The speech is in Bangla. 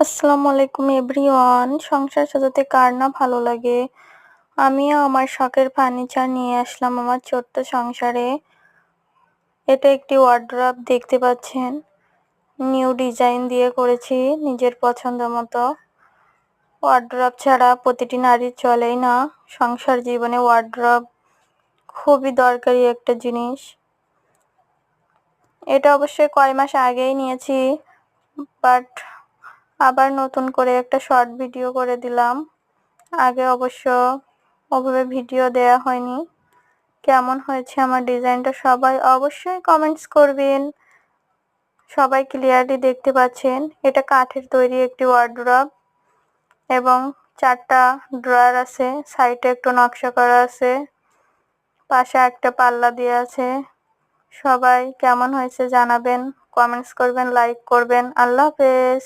আসসালামু আলাইকুম এভরিওয়ান। সংসার সাজাতে কার না ভালো লাগে? আমিও আমার শখের ফার্নিচার নিয়ে আসলাম আমার ছোট্ট সংসারে। এটা একটি ওয়ার্ড্রপ দেখতে পাচ্ছেন? নিউ ডিজাইন দিয়ে করেছি নিজের পছন্দ মতো। ওয়ার্ড্রপ ছাড়া প্রতিটি নারীর চলেই না। সংসার জীবনে ওয়ার্ড্রপ খুবই দরকারি একটা জিনিস। এটা অবশ্যই কয় মাস আগেই নিয়েছি বাট আবার নতুন করে একটা শর্ট ভিডিও করে দিলাম। আগে অবশ্য ওভাবে ভিডিও দেয়া হয়নি। কেমন হয়েছে আমার ডিজাইনটা সবাই অবশ্যই কমেন্টস করবেন। সবাই ক্লিয়ারলি দেখতে পাচ্ছেন। এটা কাঠের তৈরি একটি ওয়ার্ড্রপ এবং চারটা ড্রয়ার আছে। সাইডে একটু নকশা করা আছে। পাশে একটা পাল্লা দিয়ে আছে। সবাই কেমন হয়েছে জানাবেন। কমেন্টস করবেন লাইক করবেন। আল্লাহ হাফেজ।